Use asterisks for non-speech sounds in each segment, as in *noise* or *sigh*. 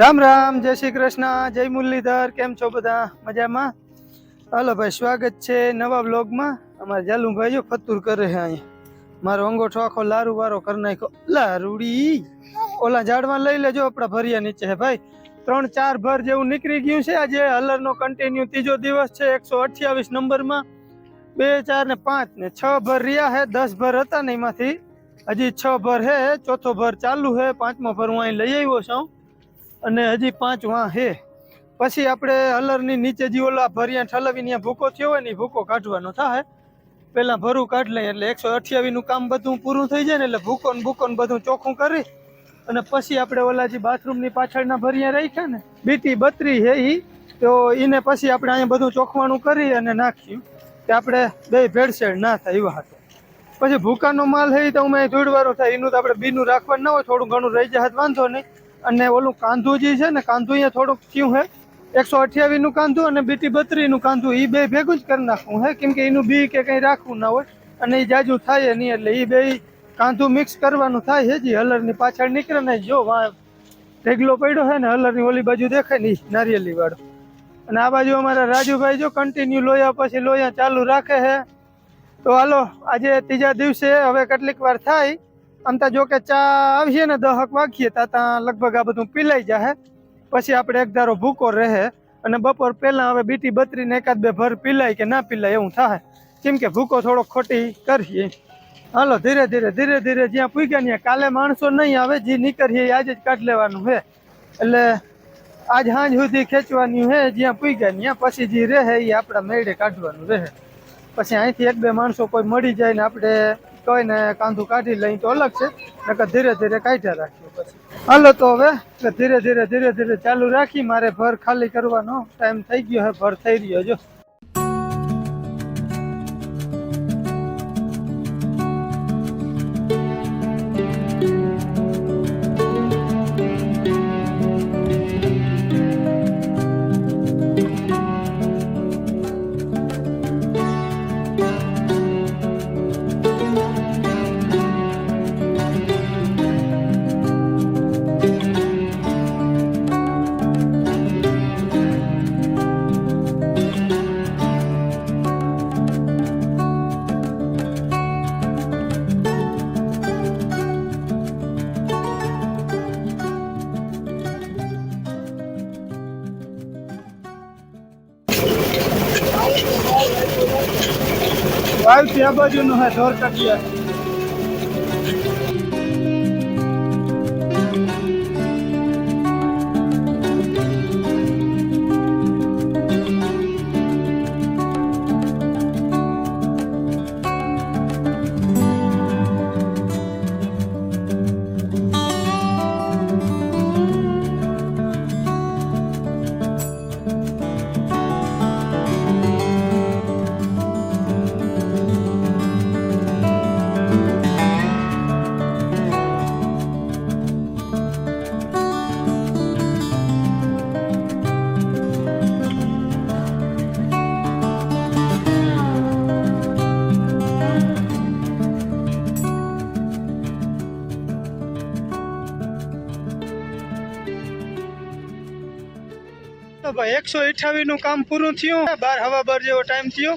રામ રામ, જય શ્રી કૃષ્ણ, જય મુરલીધર, કેમ છો બધા? મજામાં? હાલો ભાઈ, સ્વાગત છે નવા બ્લોગમાં અમારે જાલુભાઈ જો ફતુર કરે છે અહીંયા મારો અંગોઠો આખો લારું વારો કરી નાખ્યો. લારુડી! ઓલા ઝાડમાં લઈ લેજો, આપણા ભર્યા નીચે ભાઈ. ત્રણ ચાર ભર જેવું નીકળી ગયું છે. આજે હલરનો કન્ટિન્યુ ત્રીજો દિવસ છે, એકસો અઠ્યાવીસ નંબરમાં. બે, ચાર ને પાંચ ને છ ભર રહ્યા છે, દસ ભર હતા ને એમાંથી. હજી છ ભર હે ચોથો ભર ચાલુ છે, પાંચમો ભર હું અહીં લઈ આવ્યો છું. અને હજી પાંચ વાં હે. પછી આપણે હલરની નીચે જે ઓલા ભરિયા ઠલવીને ભૂકો થયો હોય ને ભૂકો કાઢવાનો થાય પહેલાં ભરું કાઢ લઈએ એટલે એકસો અઠ્યાવીસનું કામ બધું પૂરું થઈ જાય ને એટલે ભૂકો ને ભૂકો ને બધું ચોખ્ખું કરી અને પછી આપણે ઓલા જે બાથરૂમની પાછળના ભરિયા રાખ્યા ને, બીટી બત્રી હે ઈ, તો એને પછી આપણે અહીંયા બધું ચોખવાનું કરી અને નાખ્યું કે આપણે બે ભેળસેળ ના થાય એવા હતા પછી ભૂકાનો માલ હે તો અમે ધૂળવાળો થાય, એનું તો આપણે બીનું રાખવાનું ના હોય, થોડું ઘણું રહી જાય વાંધો નહીં. અને ઓલું કાંધું જે છે ને, કાંધું અહીંયા થોડુંક થયું છે એકસો અઠ્યાવીસનું કાંધું અને બીટી બત્રીસનું કાંધું એ બે ભેગું જ કરી નાખવું હે. કેમ કે એનું બી કે કંઈ રાખવું ના હોય. અને એ જાજુ થાય નહીં એટલે એ બે કાંધું મિક્સ કરવાનું થાય છે જે. હલરની પાછળ નીકળે ને જો ઢેગલો પડ્યો છે ને, હલરની ઓલી બાજુ દેખાય ને નારિયેલી વાળો અને આ બાજુ અમારા રાજુભાઈ જો કન્ટિન્યુ લોયા પછી લોયા ચાલુ રાખે છે તો હાલો, આજે ત્રીજા દિવસે હવે કેટલીક વાર થાય. આમ તો જો કે ચા આવીએ ને દહક વાગીએ ત્યાં લગભગ આ બધું પીલાઈ જાય પછી આપણે એક ધારો ભૂકો રહે અને બપોર પહેલાં હવે બીટી બત્રીને એકાદ બે ભર પીલાય કે ના પીલાય એવું થાય કેમ કે ભૂકો થોડો ખોટી કરીએ હાલો, ધીરે ધીરે ધીરે ધીરે જ્યાં પૂગ્યા ત્યાં કાલે માણસો નહીં આવે, જે નીકળીએ આજે જ કાઢ લેવાનું છે એટલે આજ સાંજ સુધી ખેંચવાની છે જ્યાં પૂગ્યા ત્યાં પછી જે રહે એ આપણા મેળે કાઢવાનું રહે. પછી અહીંથી એક બે માણસો કોઈ મળી જાય ને આપણે કોઈને કાંધું કાઢી લઈ તો અલગ છે, નકર ધીરે ધીરે કાઢ્યા પછી. હાલો તો હવે ધીરે ધીરે ધીરે ધીરે ચાલુ રાખી, મારે ભર ખાલી કરવાનો ટાઈમ થઈ ગયો હે, ભર થઈ રહ્યો જો. વાવથી આ બાજુનું હે ઢોર કટિયા એકસો અઠાવીસનું કામ પૂરું થયું. બાર હવા બાર જેવો ટાઈમ થયો.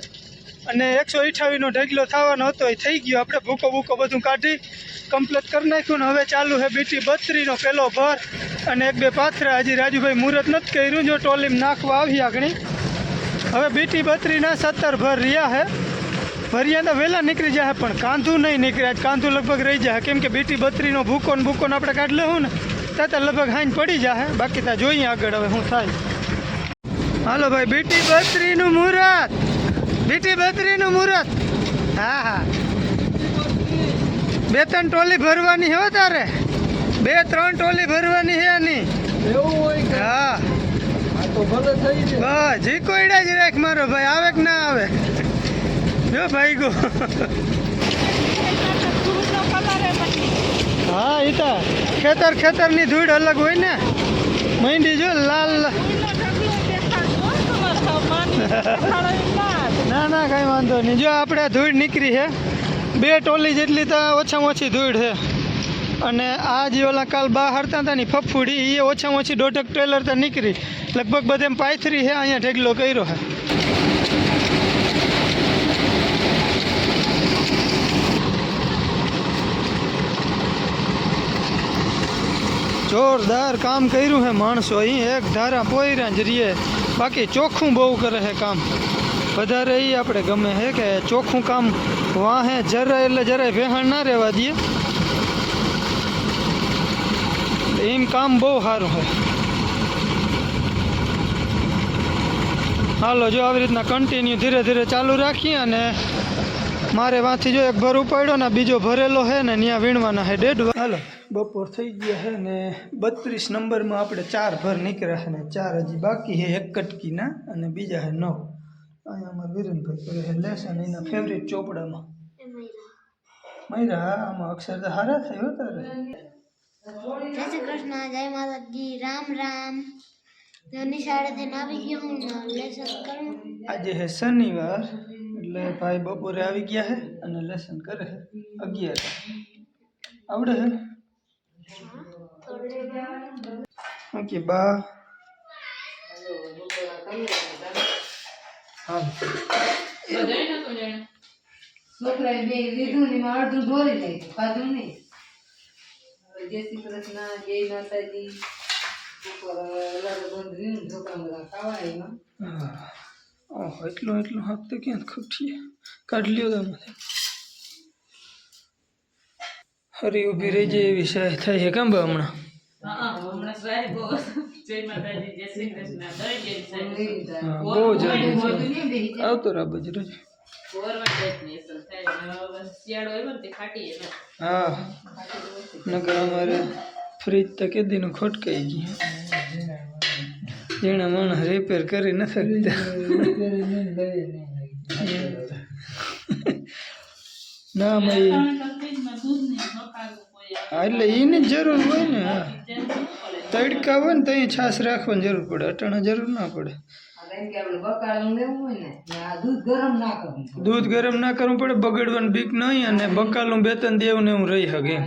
અને એકસો અઠ્યાવીસનો ઢગલો થવાનો હતો, એ થઈ ગયો. આપણે ભૂકો ભૂકો બધું કાઢી કમ્પ્લીટ કરી નાખ્યું ને હવે ચાલુ છે બીટી બત્રી નો પેલો ભર. અને એક બે પાથરા હજી રાજુભાઈ મુહૂર્ત નથી કર્યું, જો ટોલીમ નાખવા આવી આગળ. હવે બીટી બત્રીના સત્તર ભર રહ્યા છે. ભર્યા તો વહેલા નીકળી જાય પણ કાંધું નહીં નીકળ્યા કાંધું લગભગ રહી જાય કેમ કે બીટી બત્રીનો ભૂકો ને ભૂકો આપણે કાઢી લેવું ને, ત્યાં લગભગ હાંજ પડી જાય બાકી ત્યાં જોઈએ આગળ હવે શું થાય. હાલો ભાઈ બીટી બત્રી નું મુહૂર્ત. બીટી બત્રી નું મુહૂર્ત. હા હા. બે ત્રણ ટોલી ભરવાની હો તારે. બે ત્રણ ટોલી ભરવાની છે એની હા. બસ જી કોઈડા જ રાખ મારો ભાઈ આવે કે ના આવે? જો ભાઈ ગો. હા એ તો ખેતર ખેતરની ધૂળ અલગ હોય ને. મહેંદી જો લાલ ના ના, કઈ વાંધો નહીં. જો આપણે ધૂળ નીકળી છે, બે ટોલી જેટલી તો ઓછામાં ઓછી ધૂળ છે. અને આ જે ઓલા કાલ બા હારતા હતા ને ફફુડી એ ઓછામાં ઓછી દોઢક ટ્રેલર તો નીકળી. લગભગ બધે પાયથરી છે, અહીંયા ઢેગલો કર્યો છે. જોરદાર કામ કર્યું હે માણસો અહીં. એક ધારા પોયરા જ રહીએ. બાકી ચોખ્ખું બહુ કરે છે કામ. વધારે એ આપણે ગમે છે કે ચોખ્ખું કામ વાહે જરાય એટલે જરાય ભેહાણ ના રહેવા દઈએ. એમ કામ બહુ સારું હોય હાલો, જો આવી રીતના કન્ટિન્યુ ધીરે ધીરે ચાલુ રાખીએ અને મારે વાંથી જો એક ભર ઉપાડ્યો ને બીજો ભરેલો છે ને ત્યાં વીણવાના છે ડેઢ હાલો બપોર થઈ ગયા છે ને બત્રીસ નંબરમાં આપણે ચાર ભર નીકળ્યા છે ને ચાર હજી બાકી છે એક કટકીના અને બીજા છે નવ. અહીંયા અમારા વિરેનભાઈ કરે છે લેસન એના ફેવરેટ ચોપડામાં. મયરા આમાં અક્ષર તો સારા થયો તારે. જય શ્રી કૃષ્ણ જય માતાજી રામ રામ. તો નિશાળેથી આવી ગયો હું લેસન કરું. આજે છે શનિવાર. એટલે ભાઈ બપોરે આવી ગયા છે અને લેસન કરે છે અગિયાર. આવડે છે ઓકે બા. હા. છોકરાએ બે લીધું ને એમાં અડધું ઢોળી નાખ્યું ખાધું નહીં. જય શ્રી કૃષ્ણ જય માતાજી ઉપર બંધ રહ્યું છોકરા બધા ખાવા એમાં. ઓહ એટલું એટલું હાથ તો ક્યાં ખૂટીએ કાઢ લ્યો તમે. હરી ઊભી રહી જાય એવી સહાય થાય છે કેમ ભાઈ હમણાં? હમણાં સાહેબો જય માતાજી જય શ્રી કૃષ્ણ. દઈ દે સાહેબ હા, બહુ જાય. આવતો રા બાજુ રોજ. હા નકર અમારે ફ્રીજ તો કેદીનું ખોટકાઈ ગયું. જેણે માણસ રિપેર કરી નથી શકતા. ના મય. હા, એટલે એની જ જરૂર હોય ને. હા તડકા હોય ને ત્યાં છાશ રાખવાની જરૂર પડે. અટાણા જરૂર ના પડે. આ કેમ કે આપણે બકાલું લેવું હોય ને ને આ દૂધ ગરમ ના કરવું દૂધ ગરમ ના કરવું પડે બગડવાનું બીક નહીં અને બકાલું બે ત્રણ દેવું ને એવું રહી શકે એમ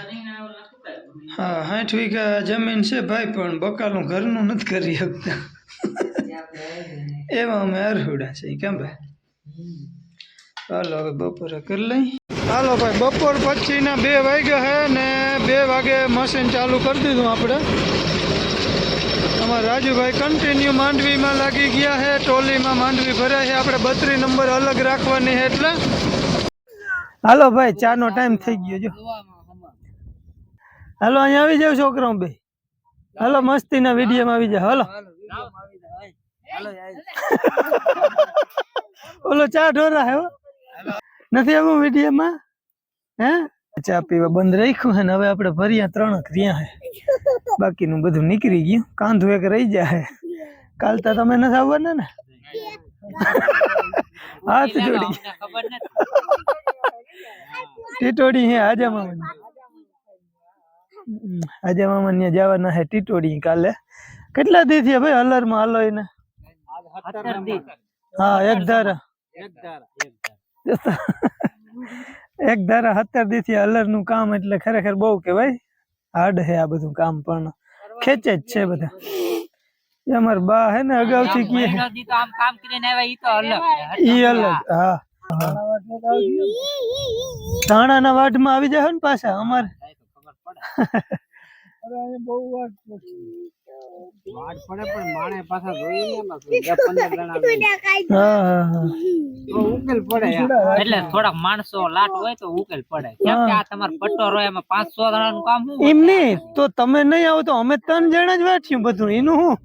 રીંગણા ઓલા સુકાય ગમે. હા સાઠ વીઘા જમીન છે ભાઈ, પણ બકાલું ઘરનું નથી કરી શકતા. એવા અમે અરહુડા છે કેમ ભાઈ? હાલો, હવે બપોરે કરી લઈ. હાલો ભાઈ, બપોર પછીના બે વાગ્યા છે ને બે વાગે મશીન ચાલુ કરી દીધું આપણે. અમારા રાજુભાઈ કન્ટિન્યુ માંડવીમાં લાગી ગયા છે ટોલીમાં માંડવી ભરાય છે આપણે બત્રી નંબર અલગ રાખવાની છે એટલે. હાલો ભાઈ, ચાનો ટાઈમ થઈ ગયો, જો. હાલો અહીંયા આવી જાવ છોકરાઓ બે. હાલો મસ્તીના વિડીયોમાં આવી જાવ હાલો. ઓલો ચા ઢોરા હે હો. નથી આવું વિડીયોમાં? હે? ચા પીવા બંધ રાખ્યું હે ને હવે આપણે ભર્યા ત્રણ જ રહ્યા હે. બાકીનું બધું નીકળી ગયું. કાંધું એક રહી જાય કાલ તો તમે નથી આવવાના ને? હાથ જોડી. ટીટોડી હે આજે મામા આજે મામા ને જવાના હે ટીટોડી કાલે. કેટલા દી થયા ભાઈ હલરમાં હાલો ને હા એક ધારા. એક ધારા *laughs* સત્તર દી થી હલરનું કામ એટલે ખરેખર બહુ કેવાય હાર્ડ હે આ બધું કામ પણ. ખેંચે જ છે બધા. અમાર બા હે ને અગાઉ થી કીએ ઈ અલગ. હા. ધાણાના વાઢમાં આવી જાય ને પાછા અમારે. હા હા હા. એટલે થોડાક માણસો લાટ હોય તો ઉકેલ પડે. કેમ કે આ તમારો પટ્ટો હોય એમાં પાંચ સો જણાનું કામ એમ નહીં તો તમે નહીં આવો તો અમે ત્રણ જણા જ વાંચ્યું બધું એનું હું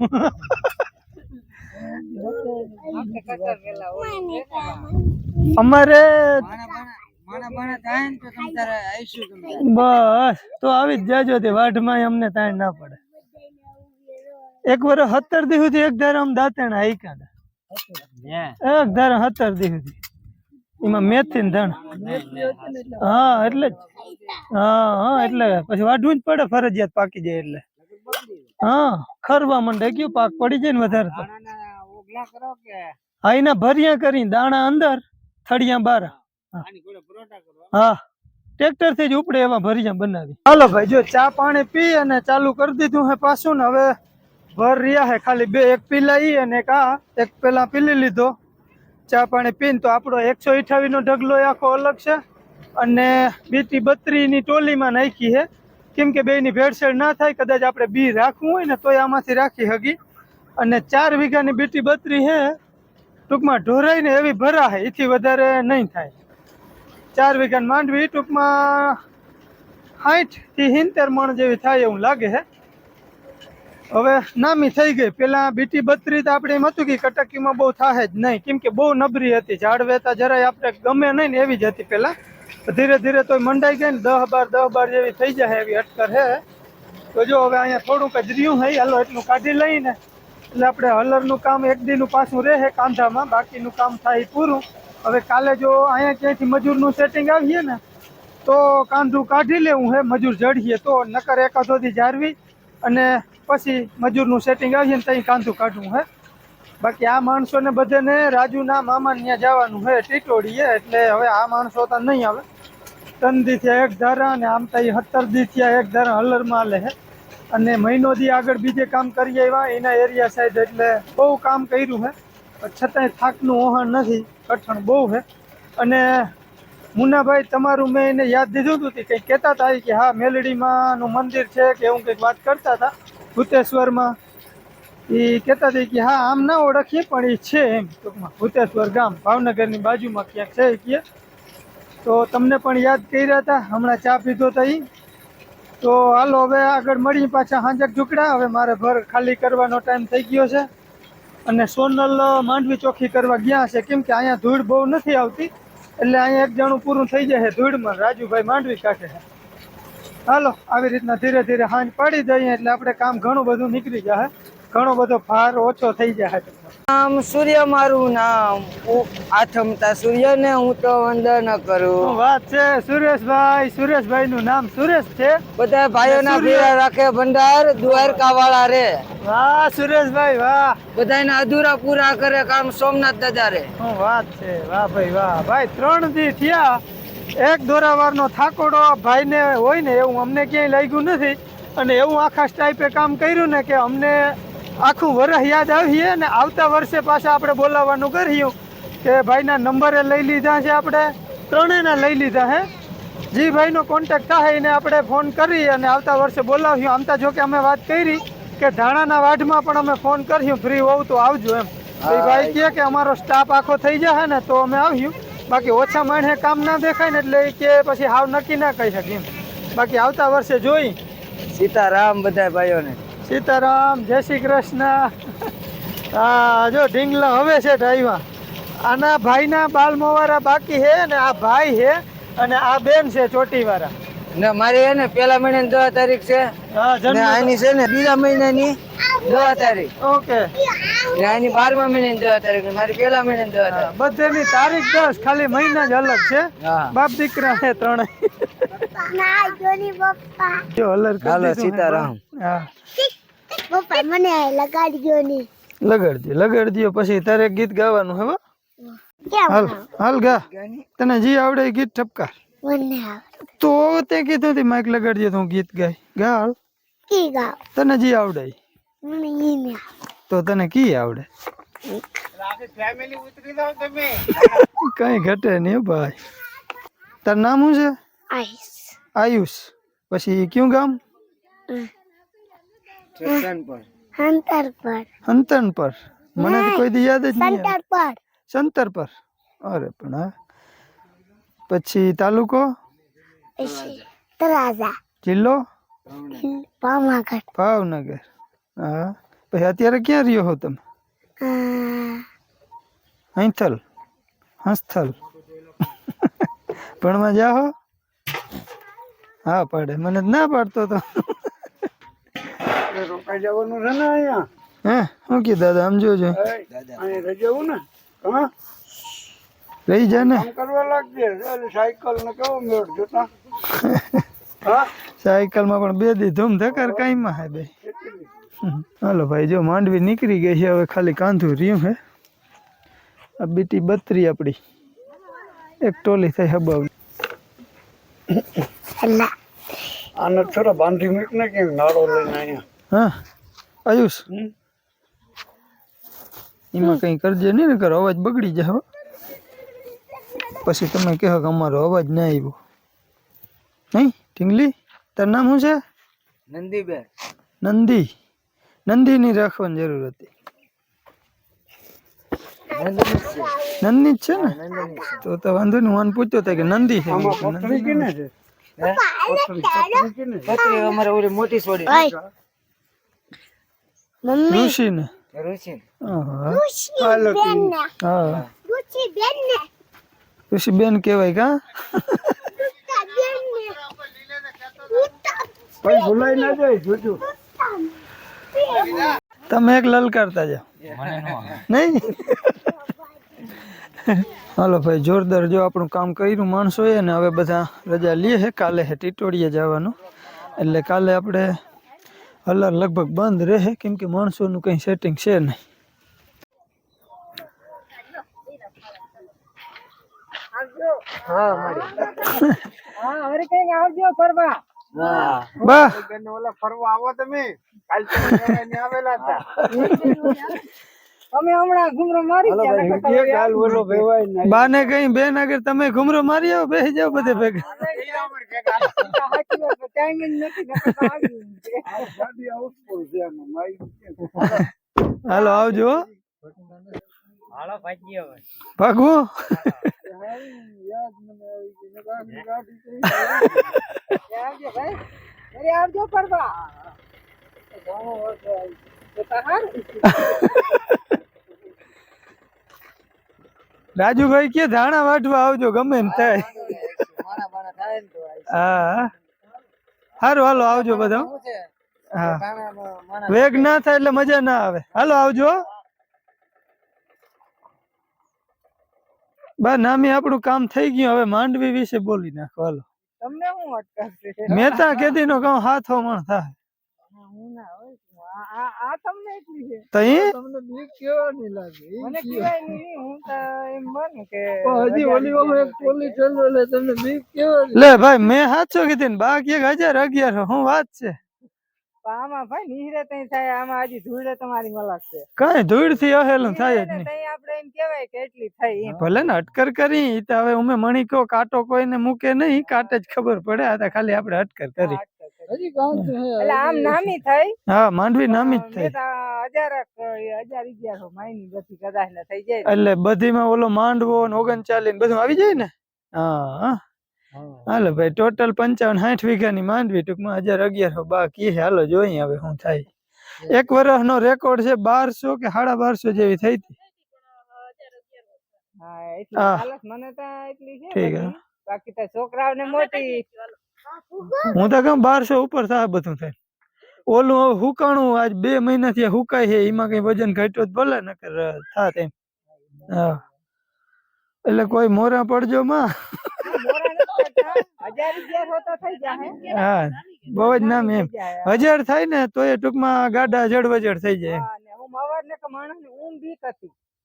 અમારે બસ તો આવી જ જાજો તે વાઢમાં અમને તાણ ના પડે. એક વર્ષ હતર દી સુધી એક ધારે આમ દાંતણ હાઈકા હતા. એક ધારે હતર દી સુધી. એમાં મેથી ને ધણ. હા એટલે જ. હા હા એટલે પછી વાઢવું જ પડે ફરજિયાત પાકી જાય એટલે. હા ખરવા માંડે ગયું પાક પડી જાય ને વધારે તો. હા એના ભર્યા કરી દાણા અંદર થળિયા બાર. હા. ટ્રેક્ટરથી જ ઉપડે એવા ભરીજા બનાવી. હાલો ભાઈ જો ચા પાણી પી અને ચાલુ કરી દીધું હે પાછું ને હવે ભર રહ્યા હે ખાલી બે એક પીલા ઈ અને એક આ એક પેલા પીલી લીધો. ચા પાણી પીને તો આપણો એકસો અઠાવીસ નો ઢગલો આખો અલગ છે અને બીટી બત્રી ની ટોલીમાં નાખી હે. કેમ કે બે ની ભેળસેળ ના થાય કદાચ આપણે બી રાખવું હોય ને તોય આમાંથી રાખી હગી. અને ચાર વીઘાની બીટી બત્રી હે ટૂંકમાં ઢોરાઈ ને એવી ભરા હે એથી વધારે નહીં થાય. ચાર વીઘાની માંડવી ટૂંકમાં સાઠથી સિત્તેર મણ જેવી થાય એવું લાગે છે. હવે નામી થઈ ગઈ. પેલા બીટી બત્રીસ આપણે એમ હતું કે કટકીમાં બહુ થાય જ નહીં. કેમ કે બહુ નબરી હતી. ઝાડ વહેતા જરાય આપણે ગમે નહીં ને એવી જ હતી પેલા. ધીરે ધીરે તો મંડાઈ ગઈ ને દહ બાર દહ બાર જેવી થઈ જાય એવી અટકર હે તો જો હવે અહીંયા થોડુંક જ રહ્યું હે હાલો, એટલું કાઢી લઈને. એટલે આપણે હલરનું કામ એક દીનું પાછું રહે કાંધામાં. બાકીનું કામ થાય પૂરું. હવે કાલે જો અહીંયા ક્યાંયથી મજૂરનું સેટિંગ આવીએ ને, તો કાંધું કાઢી લેવું હે, મજૂર જડીએ તો નકર એકાદોથી જાળવી અને પછી મજૂરનું સેટિંગ આવીએ ને ત્યાં કાંધું કાઢવું હે. બાકી આ માણસોને બધાને રાજુના મામા ત્યાં જવાનું હે ટીટોડીએ એટલે હવે આ માણસો તો નહીં આવે. ત્રણ દી થયા એક ધારા અને આમ તો સત્તર દી થયા એક ધારા હલરમાં લે હે. અને મહિનો દી આગળ બીજે કામ કરી આવ્યા, એના એરિયા સાઈડ એટલે બહુ કામ કર્યું હે. છતાંય થાકનું ઓહણ નથી. કઠણ બહુ હે અને મુન્નાભાઈ, તમારું મેં એને યાદ દીધું હતું કે કંઈક કહેતા હતા કે હા, મેલડીમાંનું મંદિર છે કે એવું કંઈક વાત કરતા હતા. ભૂતેશ્વરમાં. એ કહેતા હતા કે હા, આમ ના ઓળખીએ, પણ એ છે એમ. ટૂંકમાં ભૂતેશ્વર ગામ, ભાવનગરની બાજુમાં ક્યાંક છે કે. તો તમને પણ યાદ કર્યા હતા, હમણાં ચા પીધો હતા એ તો હાલો, હવે આગળ મળી પાછા હાંજક ઝુકડા હવે મારે ભર ખાલી કરવાનો ટાઈમ થઈ ગયો છે. અને સોનલ માંડવી ચોખ્ખી કરવા ગયા છે. કેમ કે અહીંયા ધૂળ બહુ નથી આવતી, એટલે અહીંયા એક જણું પૂરું થઈ જાય ધૂળમાં. રાજુભાઈ માંડવી કાઢે હાલો, આવી રીતના ધીરે ધીરે હાંજ પાડી દઈએ એટલે આપણે કામ ઘણું બધું નીકળી જાય. ઘણો બધો ભાર ઓછો થઈ જાય નામ સૂર્ય મારું નામ. આથમતા સૂર્યને હું તો વંદન કરું. વાત છે? સુરેશભાઈ સુરેશભાઈ નું નામ સુરેશ છે? બધા ભાઈઓના. ભેરા રાખે ભંડાર દ્વારકા વાળા રે. વાહ સુરેશભાઈ વાહ. બધાને અધૂરા પૂરા કરે કામ સોમનાથ દાદા રે. શું વાત છે? વાહ ભાઈ વાહ. ભાઈ ત્રણ દી થયા. એક દોરાવારનો થાકોડો ભાઈને હોય ને એવું અમને ક્યાંય લાગ્યું નથી. અને એવું આખા સ્ટાઈપે કામ કર્યું ને કે અમને આખું વરસ યાદ આવીએ ને આવતા વર્ષે પાછા આપણે બોલાવવાનું કર્યું કે ભાઈના નંબરે લઈ લીધા છે આપણે. ત્રણેયના લઈ લીધા હે. જી ભાઈનો કોન્ટેક્ટ થાય એને આપણે ફોન કરી અને આવતા વર્ષે બોલાવ્યું. આમ તો જો કે અમે વાત કરી કે ધાણાના વાઢમાં પણ અમે ફોન કર્યું. ફ્રી હોવ તો આવજો એમ. એ ભાઈ કહે કે અમારો સ્ટાફ આખો થઈ જશે ને તો અમે આવ્યું. બાકી ઓછા માણસે કામ ના દેખાય ને એટલે કે પછી હાવ નક્કી ના કહી શકીએ બાકી આવતા વર્ષે જોઈ. સીતારામ બધા ભાઈઓને. સીતારામ જય શ્રી કૃષ્ણ. હા જો ઢીંગલા હવે છે આવ્યા આના ભાઈના બાલ મોવારા બાકી છે ને આ ભાઈ છે અને આ બેન છે ચોટીવાળા. ને મારી હે ને પેલા મહિનાની દસ તારીખ છે. ને આની છે ને બીજા મહિનાની દસ તારીખ. ઓકે. ને આની બારમા મહિનાની દસ તારીખ મારી પેલા મહિનાની દસ તારીખ. બધેની તારીખ દસ ખાલી મહિના જ અલગ છે. બાપ દીકરા છે ત્રણેય. ના જોની પપ્પા. જો અલર સીતારામ. હા. પપ્પા મને લગાડજો ની. લગાડજો લગાડજો પછી તારે ગીત ગાવાનું હે હો? હાલ હાલ ગા. તને જી આવડે ગીત ઠપકા તો તે કીધું તી માઇક લગાડજે તો હું ગીત ગાય. ગા હાલ. કી ગા તને જી આવડે તો તને કી આવડે? કઈ ઘટે નહીં ભાઈ. તાર નામ શું છે? આઈસ આયુષ. પછી કયું ગામ? પર હંતન પર મને તો કોઈ દી યાદ જ નહીં સંતર પર સંતર પર અરે પણ હા પછી તાલુકો? તરાજા જિલ્લો? પાવાગઢ ભાવનગર. હા. પછી અત્યારે ક્યાં રહ્યો હો તમે? હૈથલ. હંસ્થલ ભણવા જાઓ? હા પડે. મને જ ના પાડતો તો. રોકાઈ જવાનું છે ને અહીંયા? હે? શું કીધું દાદા આમ જોજો અહીંયા રહી જવું ને? હા? રહી જા ને. કામ કરવા લાગજે. એટલે સાયકલ ને કેવો મેળ જોતા હા? સાયકલમાં પણ બે દી ધૂમ ધકાર કાંઈમાં હે બે. હમ. હાલો ભાઈ જો માંડવી નીકળી ગઈ છે હવે ખાલી કાંધું રહ્યું હે. આ બીટી બત્રી આપણી એક ટોલી થઈ હબાવ આને થોડા બાંધી મૂક ને કેમ નાળો લઈને અહીંયા? હા. આયુષ. એમાં કંઈ કરજે નહીં ને કરો અવાજ બગડી જાય હો. પછી તમે કહો કે અમારો અવાજ ના આવ્યો. નહીં ઢીંગલી તારું નામ શું છે? નંદીબેન. નંદી. નંદીની રાખવાની જરૂર હતી. નંદી જ છે ને? તો તો વાંધો નહીં હું પૂછતો પૂછ્યો હતો કે નંદી છે. મોટી આમાં મમ્મી? ઋષિ ને ઋષિ ઋષિ બેન કહેવાય કા? બેન ભાઈ ભૂલાઈ ના જાય જોજો. તમે એક લલકારતા જાઓ. નહીં? હાલો ભાઈ જોરદાર જો આપણું કામ કર્યું માણસો એ ને હવે બધા રજા લઈએ છે કાલે છે ટીટોળીએ જવાનું. એટલે કાલે આપણે હલર લગભગ બંધ રહે કેમ કે માણસોનું કંઈ સેટિંગ છે નહીં હા મારી હા હવે કંઈક આવજો ફરવા હા બા ઓલા ફરવા આવો તમે કાલ તમે આવેલા હતા અમે હમણાં ઘુમરો મારી બાને કઈ બેન આગળ તમે ઘુમરો મારી આવો બેસી જાઓ બધે ભેગા. હાલો આવજો. ભાગવું આવજો ભાઈ અરે આવજો ફરવા રાજુભાઈ કે ધાણા વાટવા આવજો ગમે એમ થાય. હા સારું હાલો આવજો બધા. હા. વેગ ના થાય એટલે મજા ના આવે. હાલો આવજો. બા નામી આપણું કામ થઈ ગયું. હવે માંડવી વિશે બોલી નાખો. હાલો. તમને શું અટકાવશે? મહેતા કેદી નો કામ હાથો મણ થાય. હું ના હોય. આ આ- આ તમને એટલી છે? તમને બીક કેવા લાગે? મને કહેવાય નહીં હું તો એમ માનું કે હજી ઓલી વખત એક પોલીસ ચાલુ એટલે તમને બીક કેવા લે ભાઈ મેં સાચો કીધી ને બાકી એક હજાર અગિયાર હું વાત છે. આમાં ભાઈ નીહરે તઈ થાય આમાં હજી ધૂળે તમારી મલાક છે. કઈ ધૂળથી અહેલું થાય જ નહીં. તઈ આપણે એમ કહેવાય કે એટલી થાય ભલે ને અટકર કરી તો હવે ઉમે મણી કાંટો કોઈ કોઈને મૂકે નહીં કાંટે જ ખબર પડે આ તો ખાલી આપણે અટકર કરી. હજી એટલે આમ નામી થઈ? હા માંડવી નામી જ થઈ. મેં હજાર હજાર અગિયારસો માયની બધી કદાચ ને થઈ જાય એટલે બધીમાં ઓલો માંડવો ને ઓગણચાલીસ બધું આવી જાય ને? હા હા. હાલો ભાઈ ટોટલ પંચાવન સાઠ વીઘાની માંડવી ટૂંકમાં હજાર અગિયારસો બાકી છે હાલો જોઈએ હવે શું થાય. એક વર્ષનો રેકોર્ડ છે બારસો કે સાડા બારસો જેવી થઈ હતી. હા એટલી મને તો એટલી છે ઠીક હે. બધી. બાકી તો છોકરાઓને મોટી હું તો કેમ બારસો ઉપર થાય બધું થાય. ઓલું હવે હુકાણું આજ બે મહિના થી હુકાય છે એમાં કઈ વજન ઘટ્યો જ ભલે નકર થાત એમ. હા. એટલે કોઈ મોરા પડજો માં. હા બહુ જ નામ એમ. હજાર થાય ને તો એ ટૂંકમાં ગાડા જડવજડ થઈ જાય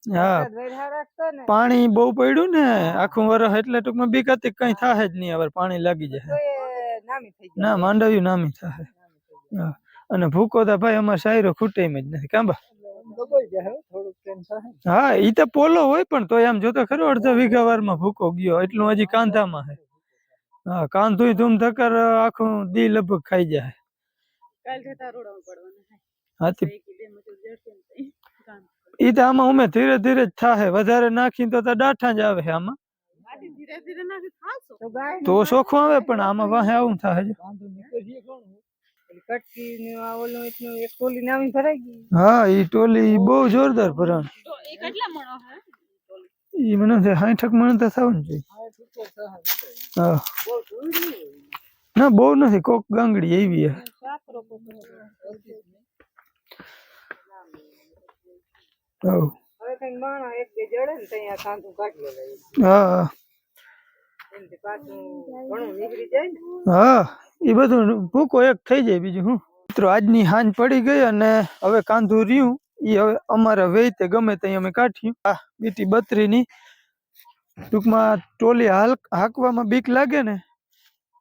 હા, પાણી બહુ પડ્યું ને આખું વરસ એટલે ટૂંકમાં બીક હતી કઈ થાય જ નહીં હવે પાણી લાગી જાય. ના માંડવ્યું નામી થાય. હા. અને ભૂકો તો ભાઈ અમારે શાયરો ખૂટે એમ જ નથી કાંબા હો, ઈ તો પોલો હોય પણ તોય એમ જોતો ખરો અડધો વીઘા વારમાં ભૂકો ગયો એટલું હજી કાંધામાં હે. હા કાંધુય ધૂમ ધકર આખું દી લગભગ ખાઈ જાય. ઈ તો આમાં ઉમે ધીરે ધીરે જ થાય વધારે નાખી તો તો ડાઠા જ આવે આમાં. ધીરે ધીરે નાખી ખાશો તો ગાય તો સોખું આવે પણ આમાં વાહે આવું થાય છે વાંધો નીકળીએ કોણ કટકી ને આ ઓલું એટલું એક ટોલી નામી ભરાઈ ગઈ. હા ઈ ટોલી બહુ જોરદાર ભરણ. તો એ કેટલા મણો હે? ઈ મને થાય હાઠક મણ તો થવું જોઈએ હા. ના બહુ નથી કોક ગાંગડી એવી હે. હઉ. હવે. કઈ માણસ એક બે જડે ને ત્યાં કાંધું કાઢી લેવાય. હા એમથી પાછું ઘણું નીકળી જાય ને હા એ બધું ભૂકો એક થઈ જાય બીજું હું. મિત્રો આજની હાંજ પડી ગઈ અને હવે કાંધું રહ્યું. એ હવે અમારા વેતે ગમે ત્યાં અમે કાઢ્યું આ બીટી બત્રીની ટૂંકમાં ટોલી હાલ હાંકવામાં બીક લાગે ને.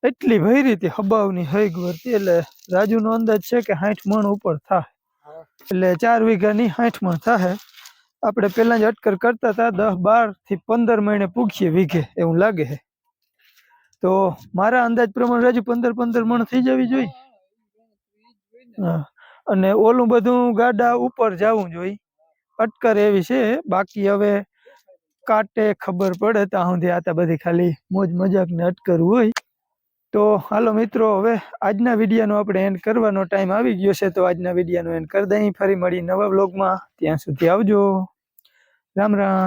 એટલી ભયરી હતી હબાવની હૈગ વરતી એટલે રાજુનો અંદાજ છે કે સાઠ મણ ઉપર થાય. એટલે ચાર વીઘાની સાઠ મણ થાય. આપણે પહેલા જ અટકર કરતા હતા દસ બારથી પંદર મહિને પૂગીએ વીઘે એવું લાગે છે. તો મારા અંદાજ પ્રમાણે રાજુ પંદર પંદર મણ થઈ જવી જોઈએ. હા, અને ઓલું બધું ગાડા ઉપર જવું જોઈએ. અટકર એવી છે, બાકી હવે કાટે ખબર પડે ત્યાં સુધી આ બધી ખાલી મોજ મજાક ને અટકર હોય. તો હાલો મિત્રો, હવે આજના વિડીયોનો આપણે એન્ડ કરવાનો ટાઈમ આવી ગયો છે, તો આજના વિડીયોનો એન્ડ કરી દઈ ફરી મળી નવા બ્લોગમાં ત્યાં સુધી આવજો. રામ રામ.